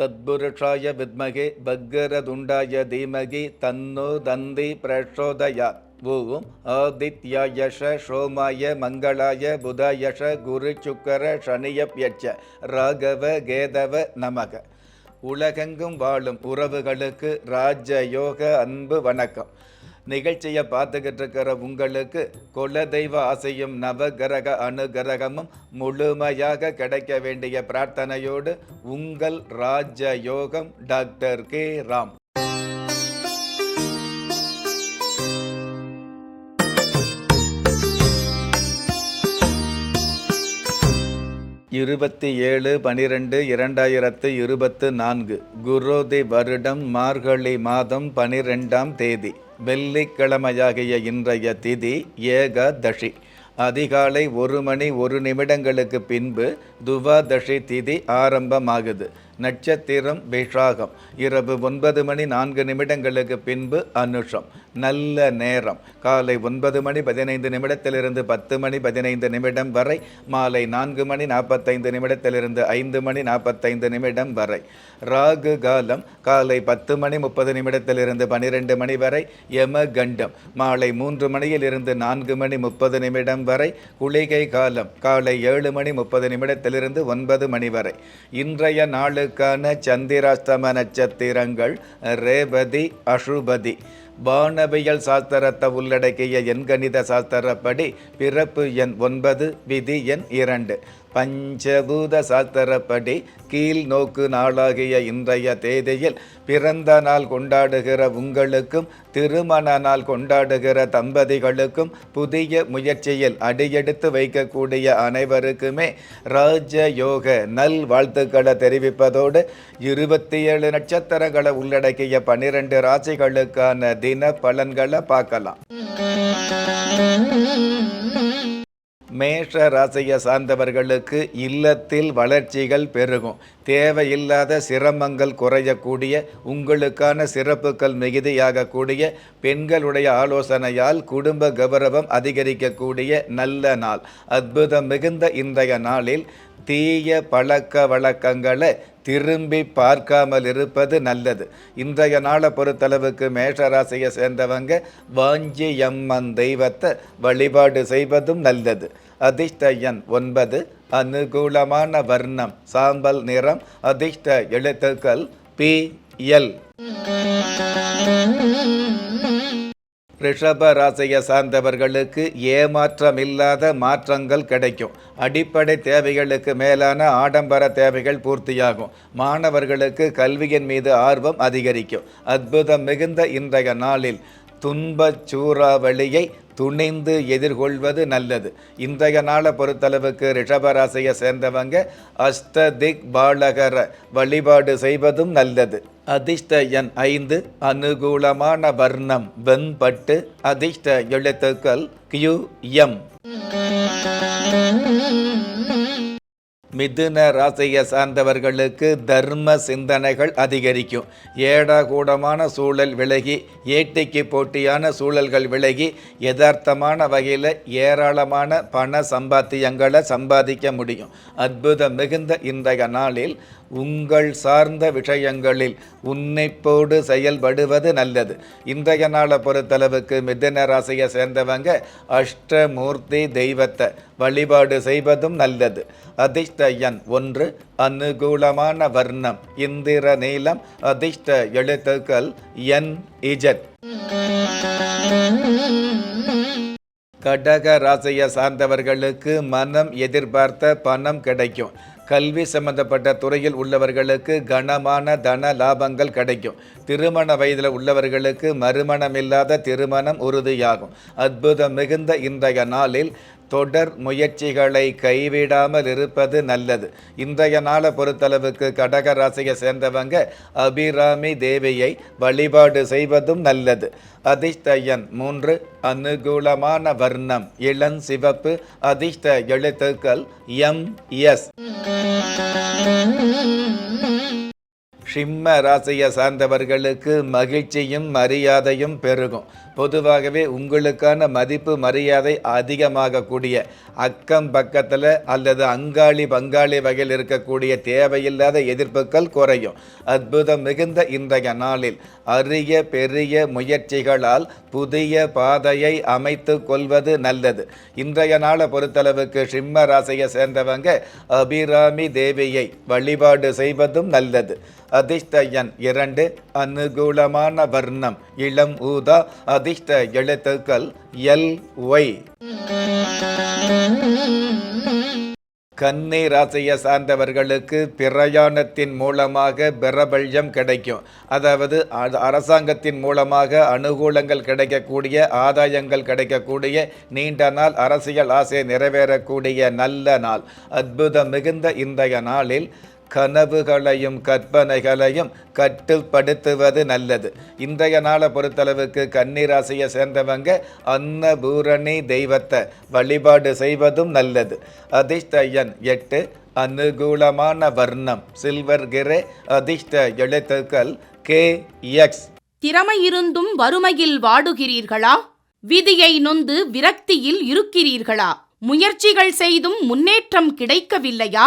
தத்புருஷாய வித்மகே பக்கரதுண்டாய தீமகி தன்னு தந்தி பிரச்சோதயாத் ஓம் ஆதித்யாயஷ சோமாய மங்களாய புதாயஷ குரு சுக்கர சனியப்யட்ச ராகவ கேதவ நமக உலகெங்கும் வாழும் உறவுகளுக்கு ராஜயோக அன்பு வணக்கம். நிகழ்ச்சியை பார்த்துக்கிட்டு இருக்கிற உங்களுக்கு குலதெய்வ ஆசையும் நவகிரக அனுகிரகமும் முழுமையாக கிடைக்க வேண்டிய பிரார்த்தனையோடு உங்கள் ராஜயோகம் டாக்டர் கே ராம். இருபத்தி ஏழு பனிரெண்டு இரண்டாயிரத்து இருபத்து நான்கு குரோதி வருடம் மார்கழி மாதம் பனிரெண்டாம் தேதி வெள்ளிக்கிழமையாகிய இன்றைய திதி ஏகாதஷி அதிகாலை ஒரு மணி ஒரு நிமிடங்களுக்கு பின்பு துவாதசி திதி ஆரம்பமாகுது. நட்சத்திரம் விஷாகம். இரவு ஒன்பது மணி நான்கு நிமிடங்களுக்கு பின்பு அனுஷம். நல்ல நேரம். காலை ஒன்பது மணி பதினைந்து நிமிடத்திலிருந்து பத்து மணி பதினைந்து நிமிடம் வரை. மாலை நான்கு மணி நாற்பத்தைந்து நிமிடத்திலிருந்து ஐந்து மணி நாற்பத்தைந்து நிமிடம் வரை. ராகு காலம் காலை பத்து மணி முப்பது நிமிடத்திலிருந்து பனிரெண்டு மணி வரை. யம கண்டம் மாலை மூன்று மணியிலிருந்து நான்கு மணி முப்பது நிமிடம் வரை. குளிகை காலம். காலை ஏழு மணி முப்பது நிமிடத்தில் நிமிடத்திலிருந்து ஒன்பது மணி வரை. இன்றைய நாளுக்கான சந்திராஷ்டம நட்சத்திரங்கள் ரேபதி அசுபதி. வானவியல் சாஸ்திரத்தை உள்ளடக்கிய எண்கணித சாஸ்திரப்படி பிறப்பு எண் ஒன்பது விதி எண் இரண்டு. பஞ்சபூத சாஸ்திரப்படி கீழ் நோக்கு நாளாகிய இன்றைய தேதியில் பிறந்த நாள் கொண்டாடுகிற உங்களுக்கும் திருமண நாள் கொண்டாடுகிற தம்பதிகளுக்கும் புதிய முயற்சியில் அடியெடுத்து வைக்கக்கூடிய அனைவருக்குமே ராஜயோக நல் வாழ்த்துக்களை தெரிவிப்பதோடு இருபத்தி ஏழு நட்சத்திரங்களை உள்ளடக்கிய பன்னிரண்டு ராசிகளுக்கான தின பலன்களை பார்க்கலாம் மேஷ ராசியை சார்ந்தவர்களுக்கு இல்லத்தில் வளர்ச்சிகள் பெருகும் தேவையில்லாத சிரமங்கள் குறையக்கூடிய உங்களுக்கான சிறப்புகள் மிகுதியாகக்கூடிய பெண்களுடைய ஆலோசனையால் குடும்ப கௌரவம் அதிகரிக்கக்கூடிய நல்ல நாள். அற்புதம் மிகுந்த இன்றைய நாளில் தீய பழக்க வழக்கங்களை திரும்பி பார்க்காமல் இருப்பது நல்லது. இன்றைய நாளை பொறுத்தளவுக்கு மேஷராசியை சேர்ந்தவங்க வாஞ்சி எம்மன் தெய்வத்தை வழிபாடு செய்வதும் நல்லது. அதிர்ஷ்ட எண் ஒன்பது அனுகூலமான வர்ணம் சாம்பல் நிறம் அதிர்ஷ்ட எழுத்துக்கள் பி எல். ரிஷப ராசியை சார்ந்தவர்களுக்கு ஏமாற்றமில்லாத மாற்றங்கள் கிடைக்கும். அடிப்படை தேவைகளுக்கு மேலான ஆடம்பர தேவைகள் பூர்த்தியாகும். மாணவர்களுக்கு கல்வியின் மீது ஆர்வம் அதிகரிக்கும். அற்புதம் மிகுந்த இன்றைய நாளில் துன்பச் சூறாவளியை துணிந்து எதிர்கொள்வது நல்லது. இன்றைய நாளை பொறுத்தளவுக்கு ரிஷபராசியை சேர்ந்தவங்க அஷ்டதிக் பாலகர வழிபாடு செய்வதும் நல்லது. அதிர்ஷ்ட எண் ஐந்து அனுகூலமான வர்ணம் வெண்பட்டு அதிர்ஷ்ட எழுத்துக்கள் கியூ எம் மிதுன ராசியை சார்ந்தவர்களுக்கு தர்ம சிந்தனைகள் அதிகரிக்கும். ஏடாகூடமான சூழல் விலகி ஏட்டிக்கு போட்டியான சூழல்கள் விலகி யதார்த்தமான வகையில் ஏராளமான பண சம்பாத்தியங்களை சம்பாதிக்க முடியும். அற்புதம் மிகுந்த இன்றைய நாளில் உங்கள் சார்ந்த விஷயங்களில் உன்னைப்போடு செயல்படுவது நல்லது. இன்றைய நாளை பொறுத்தளவுக்கு மிதன ராசியை சேர்ந்தவங்க அஷ்டமூர்த்தி தெய்வத்தை வழிபாடு செய்வதும் நல்லது. அதிர்ஷ்ட எண் ஒன்று அனுகூலமான வர்ணம் இந்திர நீளம் அதிர்ஷ்ட எழுத்துக்கள் என் இஜட். கடக ராசியை சார்ந்தவர்களுக்கு மனம் எதிர்பார்த்த பணம் கிடைக்கும். கல்வி சம்பந்தப்பட்ட துறையில் உள்ளவர்களுக்கு கனமான தன லாபங்கள் கிடைக்கும். திருமண வயதில் உள்ளவர்களுக்கு மறுமணமில்லாத திருமணம் உறுதியாகும். அற்புதம் மிகுந்த இன்றைய நாளில் தொடர் முயற்சிகளை கைவிடாமல் இருப்பது நல்லது. இன்றைய நாளை பொறுத்தளவுக்கு கடக ராசியை சேர்ந்தவங்க அபிராமி தேவியை வழிபாடு செய்வதும் நல்லது. அதிர்ஷ்டயன் மூன்று அனுகூலமான வர்ணம் இளம் சிவப்பு அதிர்ஷ்ட எழுத்துக்கள் எம் எஸ். சிம்ம ராசியை சார்ந்தவர்களுக்கு மகிழ்ச்சியும் மரியாதையும் பெருகும். பொதுவாகவே உங்களுக்கான மதிப்பு மரியாதை அதிகமாகக்கூடிய அக்கம் பக்கத்தில் அல்லது அங்காளி பங்காளி வகையில் இருக்கக்கூடிய தேவையில்லாத எதிர்ப்புகள் குறையும். அற்புதம் மிகுந்த இன்றைய நாளில் அரிய பெரிய முயற்சிகளால் புதிய பாதையை அமைத்து கொள்வது நல்லது. இன்றைய நாளை பொறுத்தளவுக்கு சிம்ம ராசியை சேர்ந்தவங்க அபிராமி தேவியை வழிபாடு செய்வதும் நல்லது. அதிர்ஷ்ட எண் இரண்டு அனுகூலமான வர்ணம் இளம் ஊதா அதிர்ஷ்ட எழுத்துக்கள் எல் ஒய். கன்னி ராசியை சார்ந்தவர்களுக்கு பிரயாணத்தின் மூலமாக பிரபல்யம் கிடைக்கும். அதாவது அரசாங்கத்தின் மூலமாக அனுகூலங்கள் கிடைக்கக்கூடிய ஆதாயங்கள் கிடைக்கக்கூடிய நீண்ட நாள் அரசியல் ஆசை நிறைவேறக்கூடிய நல்ல நாள். அற்புதம் மிகுந்த இன்றைய நாளில் கனவுகளையும் கற்பனைகளையும் கட்டுப்படுத்துவது நல்லது. இன்றைய நாளை பொறுத்தளவுக்கு கன்னிராசியை சேர்ந்தவங்க அன்னபூரணி தெய்வத்தை வழிபாடு செய்வதும் நல்லது. அதிர்ஷ்ட எண் எட்டு அனுகூலமான வர்ணம் சில்வர் கிரே அதிர்ஷ்ட எழுத்துக்கள் கே எக்ஸ். திறமை இருந்தும் வறுமையில் வாடுகிறீர்களா? விதியை நொந்து விரக்தியில் இருக்கிறீர்களா? முயற்சிகள் செய்தும் முன்னேற்றம் கிடைக்கவில்லையா?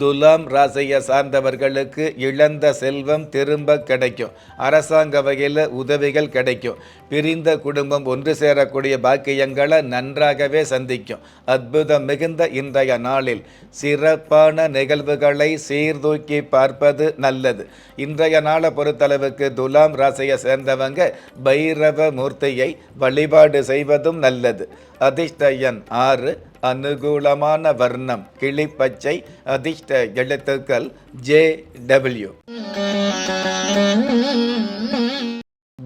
துலாம் ராசியை சார்ந்தவர்களுக்கு இழந்த செல்வம் திரும்ப கிடைக்கும். அரசாங்க வகையில் உதவிகள் கிடைக்கும். பிரிந்த குடும்பம் ஒன்று சேரக்கூடிய பாக்கியங்களை நன்றாகவே சந்திக்கும். அற்புதம் மிகுந்த இன்றைய நாளில் சிறப்பான நிகழ்வுகளை சீர்தூக்கி பார்ப்பது நல்லது. இன்றைய நாளை பொறுத்தளவுக்கு துலாம் ராசியை சேர்ந்தவங்க பைரவ மூர்த்தியை வழிபாடு செய்வதும் நல்லது. அதிர்ஷ்ட எண் ஆறு அனுகூலமான வர்ணம் கிளிப்பச்சை அதிர்ஷ்ட எழுத்துக்கள் ஜே டபிள்யூ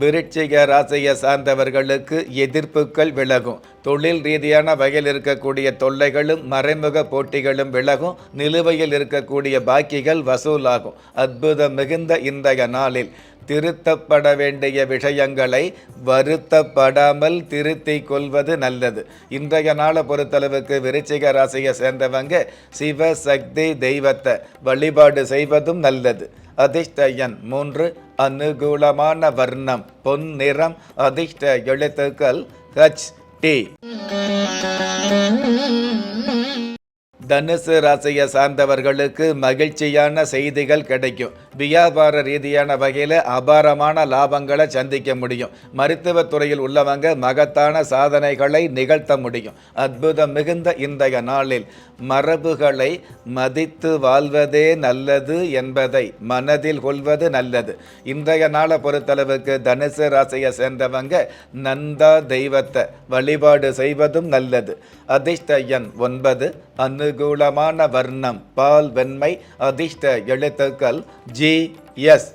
விருட்சிக ராசியை சார்ந்தவர்களுக்கு எதிர்ப்புகள் விலகும். தொழில் ரீதியான வகையில் இருக்கக்கூடிய தொல்லைகளும் மறைமுக போட்டிகளும் விலகும். நிலுவையில் இருக்கக்கூடிய பாக்கிகள் வசூலாகும். அற்புதம் மிகுந்த இன்றைய நாளில் திருத்தப்பட வேண்டிய விஷயங்களை வருத்தப்படாமல் திருத்தி கொள்வது நல்லது. இன்றைய நாளை பொறுத்தளவுக்கு விருச்சிக ராசியை சேர்ந்தவங்க சிவசக்தி தெய்வத்தை வழிபாடு செய்வதும் நல்லது. அதிர்ஷ்டயன் மூன்று அனுகூலமான வர்ணம் பொன் நிறம் அதிர்ஷ்ட எழுத்துக்கள் ஹச் டி தனுசு ராசியை சார்ந்தவர்களுக்கு மகிழ்ச்சியான செய்திகள் கிடைக்கும். வியாபார ரீதியான வகையில் அபாரமான லாபங்களை சந்திக்க முடியும். மருத்துவத்துறையில் உள்ளவங்க மகத்தான சாதனைகளை நிகழ்த்த முடியும். அற்புதம் மிகுந்த இன்றைய நாளில் மரபுகளை மதித்து வாழ்வதே நல்லது என்பதை மனதில் கொள்வது நல்லது. இன்றைய நாளை பொறுத்தளவுக்கு தனுசு ராசியை சேர்ந்தவங்க நந்தா தெய்வத்தை வழிபாடு செய்வதும் நல்லது. அதிர்ஷ்ட எண் ஒன்பது அனுகூலமான வர்ணம் பால் வெண்மை அதிர்ஷ்ட எழுத்துக்கள் ஜி எஸ்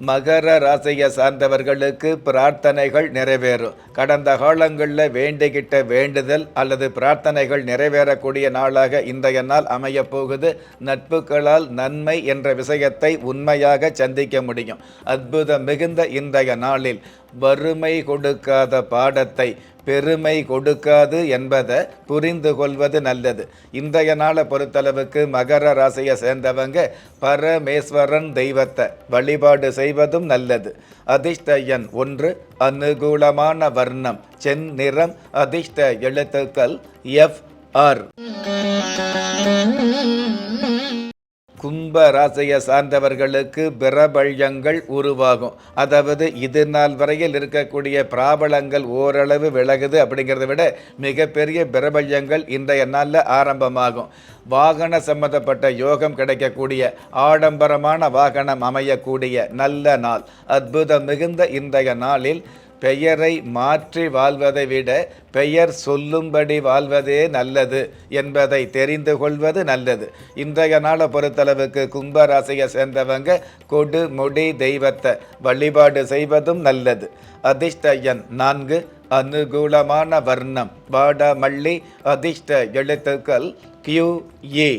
மகர ராசியை சார்ந்தவர்களுக்கு பிரார்த்தனைகள் நிறைவேறும். கடந்த காலங்களில் வேண்டிக்கிட்ட வேண்டுதல் அல்லது பிரார்த்தனைகள் நிறைவேறக்கூடிய நாளாக இன்றைய நாள் அமையப் போகுது நட்புகளால் நன்மை என்ற விஷயத்தை உண்மையாக சந்திக்க முடியும். அற்புதம் மிகுந்த இன்றைய நாளில் வறுமை கொடுக்காத பாடத்தை பெருமை கொடுக்காது என்பதை புரிந்து கொள்வது நல்லது. இன்றைய நாளை பொறுத்தளவுக்கு மகர ராசியை சேர்ந்தவங்க பரமேஸ்வரன் தெய்வத்தை வழிபாடு செய்வதும் நல்லது. அதிர்ஷ்ட எண் ஒன்று அனுகூலமான வர்ணம். செந்நிறம் அதிர்ஷ்ட எழுத்துக்கள் எஃப் ஆர். கும்ப ராசியை சார்ந்தவர்களுக்கு பிரபல்யங்கள் உருவாகும். அதாவது இது நாள் வரையில் இருக்கக்கூடிய பிராபலங்கள் ஓரளவு விலகுது அப்படிங்கிறத விட மிகப்பெரிய பிரபல்யங்கள் இன்றைய நாளில் ஆரம்பமாகும். வாகன சம்பந்தப்பட்ட யோகம் கிடைக்கக்கூடிய ஆடம்பரமான வாகனம் அமையக்கூடிய நல்ல நாள். அற்புதம் மிகுந்த இன்றைய நாளில் பெயரை மாற்றி வாழ்வதை விட பெயர் சொல்லும்படி வாழ்வதே நல்லது என்பதை தெரிந்து கொள்வது நல்லது. இன்றைய நாளை பொறுத்தளவுக்கு கும்பராசியை சேர்ந்தவங்க கொடு முடி தெய்வத்தை வழிபாடு செய்வதும் நல்லது. அதிர்ஷ்ட எண் நான்கு அனுகூலமான வர்ணம். வாடமல்லி அதிர்ஷ்ட எழுத்துக்கள் கியூ ஏ e.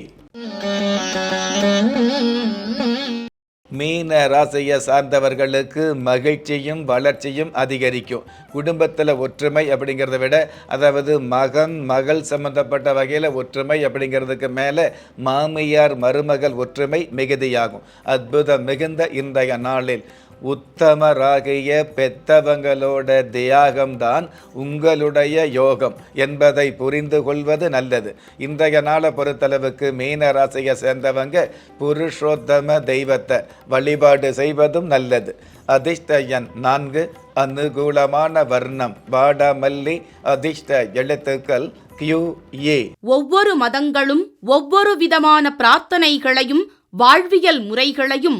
மீன ராசியை சார்ந்தவர்களுக்கு மகிழ்ச்சியும் வளர்ச்சியும் அதிகரிக்கும். குடும்பத்தில் ஒற்றுமை அப்படிங்கிறத விட அதாவது மகன் மகள் சம்பந்தப்பட்ட வகையில் ஒற்றுமை அப்படிங்கிறதுக்கு மேலே மாமியார் மருமகள் ஒற்றுமை மிகுதியாகும். அற்புதம் மிகுந்த இன்றைய நாளில். உத்தமராகிய பெத்தவங்களோட தியாகம்தான் உங்களுடைய யோகம் என்பதை புரிந்து கொள்வது நல்லது. இன்றைய நாளை பொறுத்தளவுக்கு மீன ராசியை சேர்ந்தவங்க புருஷோத்தம தெய்வத்தை வழிபாடு செய்வதும் நல்லது. அதிர்ஷ்ட எண் நான்கு அனுகூலமான வர்ணம் வாடாமல்லி அதிர்ஷ்ட எழுத்துக்கள் கியூ ஏ ஒவ்வொரு மதங்களும் ஒவ்வொரு விதமான பிரார்த்தனைகளையும் வாழ்வியல் முறைகளையும்